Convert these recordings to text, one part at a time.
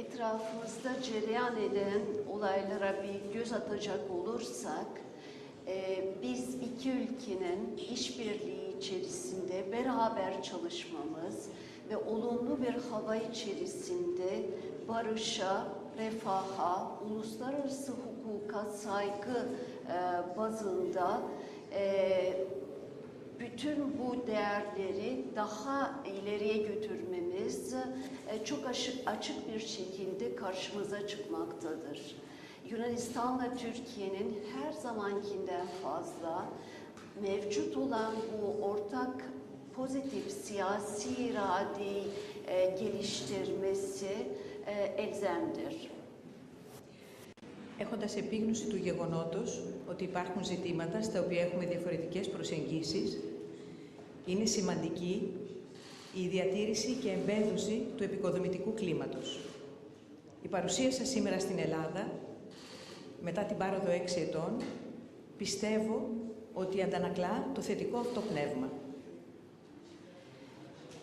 etrafımızda cereyan eden olaylara bir göz atacak olursak, e, biz iki ülkenin işbirliği içerisinde beraber çalışmamız ve olumlu bir hava içerisinde barışa, refaha, uluslararası hukuka saygı e, bazında e, bütün bu değerleri daha ileriye götürmemiz çok açık, açık bir şekilde karşımıza çıkmaktadır. Yunanistan'la Türkiye'nin her zamankinden fazla mevcut olan bu ortak pozitif siyasi iradeyi e, geliştirmesi e, elzemdir. Έχοντας επίγνωση του γεγονότος ότι υπάρχουν ζητήματα στα οποία έχουμε διαφορετικές προσεγγίσεις, είναι σημαντική η διατήρηση και εμπέδωση του επικοδομητικού κλίματος. Η παρουσία σας σήμερα στην Ελλάδα, μετά την πάροδο έξι ετών, πιστεύω ότι αντανακλά το θετικό αυτό πνεύμα.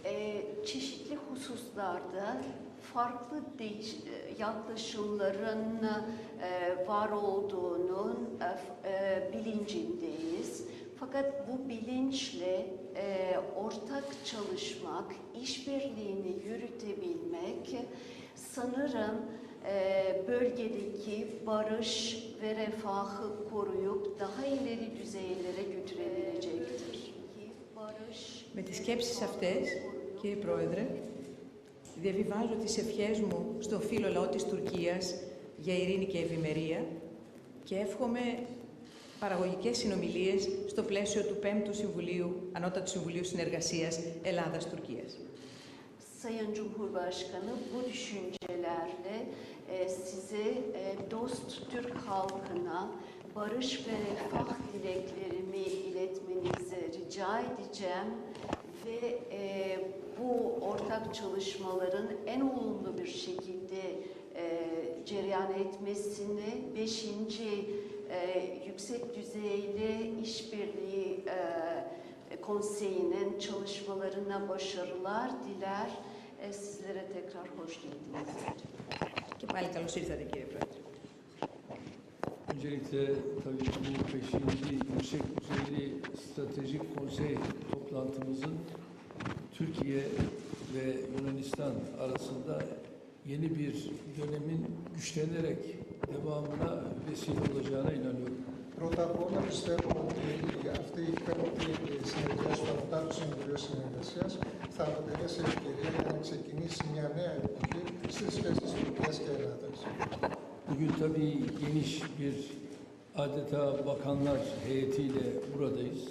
Ee, çeşitli hususlarda farklı değiş, e, yaklaşımların e, var olduğunun e, f- e, bilincindeyiz. Fakat bu bilinçle e, ortak çalışmak, işbirliğini yürütebilmek sanırım e, bölgedeki barış ve refahı koruyup daha ileri düzeylere götürebilecektir. Barış Με τις σκέψεις αυτές, κύριε Πρόεδρε, διαβιβάζω τις ευχές μου στον φίλο λαό της Τουρκίας για ειρήνη και ευημερία και εύχομαι παραγωγικές συνομιλίες στο πλαίσιο του 5ου Συμβουλίου, Ανώτατου Συμβουλίου Συνεργασίας Ελλάδας-Τουρκίας. Sayın Cumhurbaşkanı bu düşüncelerle e, size e, dost Türk halkına barış ve refah dileklerimi iletmenizi rica edeceğim ve e, bu ortak çalışmaların en olumlu bir şekilde e, cereyan etmesini 5. E, yüksek düzeyli işbirliği e, konseyinin çalışmalarına başarılar diler. E, sizlere tekrar hoş geldiniz. Και πάλι καλώς ήρθατε κύριε Πρόεδρε. Öncelikle tabii bu 5. Yüksek Düzeyli Stratejik Konsey toplantımızın Türkiye ve Yunanistan arasında yeni bir dönemin güçlenerek devamına vesile olacağına inanıyorum. Πρώτα απ' όλα πιστεύω ότι αυτή η πέμπτη συνεδρία του Ανωτάτου Συμβουλίου Συνεργασία θα αποτελέσει ευκαιρία για να ξεκινήσει μια νέα εποχή στι σχέσει Τουρκία και Ελλάδα. Bugün tabii geniş bir adeta bakanlar heyetiyle buradayız.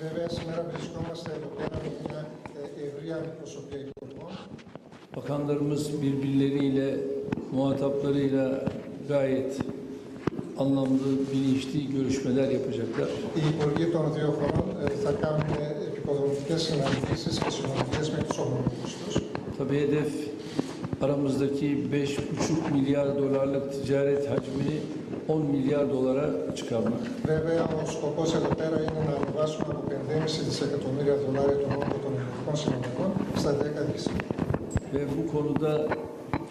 Βέβαια, σήμερα βρισκόμαστε εδώ πέρα με μια ε, ευρία αντιπροσωπεία υπουργών. Bakanlarımız birbirleriyle, muhataplarıyla gayet anlamlı, bilinçli görüşmeler yapacaklar. Οι υπουργοί των δύο χωρών ε, θα κάνουν επικοδομητικέ συναντήσει και συνομιλίε με του ομολόγου του. Tabii hedef aramızdaki 5,5 milyar dolarlık ticaret hacmini 10 milyar dolara çıkarmak. Βέβαια, ο σκοπό εδώ πέρα είναι να ανεβάσουμε από 5,5 δισεκατομμύρια δολάρια τον όγκο των ελληνικών συναλλαγών στα 10 δις. Ve bu konuda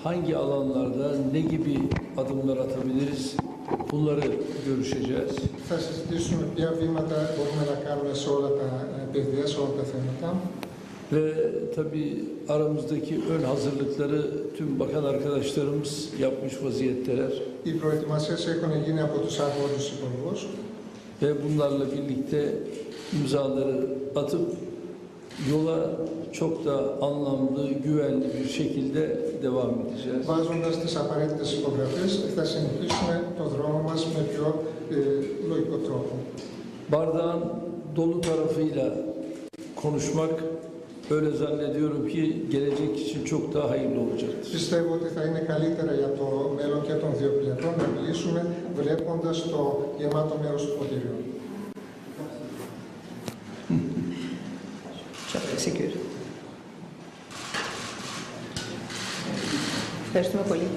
hangi alanlarda ne gibi adımlar atabiliriz bunları görüşeceğiz. Θα συζητήσουμε ποια βήματα μπορούμε να κάνουμε σε όλα τα ε, πεδία, σε όλα τα θέματα. Ve tabii aramızdaki ön hazırlıkları tüm bakan arkadaşlarımız yapmış vaziyetteler. Οι προετοιμασίες έχουν γίνει από τους αρμόδιους υπουργούς Ve bunlarla birlikte imzaları atıp yola çok da anlamlı, güvenli bir şekilde devam edeceğiz. Βάζοντας τις απαραίτητες υπογραφές θα συνεχίσουμε το δρόμο μας με πιο ε, λογικό τρόπο. Bardağın dolu tarafıyla konuşmak öyle zannediyorum ki gelecek için çok daha hayırlı olacaktır. Πιστεύω ότι θα είναι καλύτερα για το μέλλον και των δύο πλευρών να μιλήσουμε βλέποντας το γεμάτο μέρος του ποτηριού. Çok teşekkür. Ευχαριστούμε πολύ.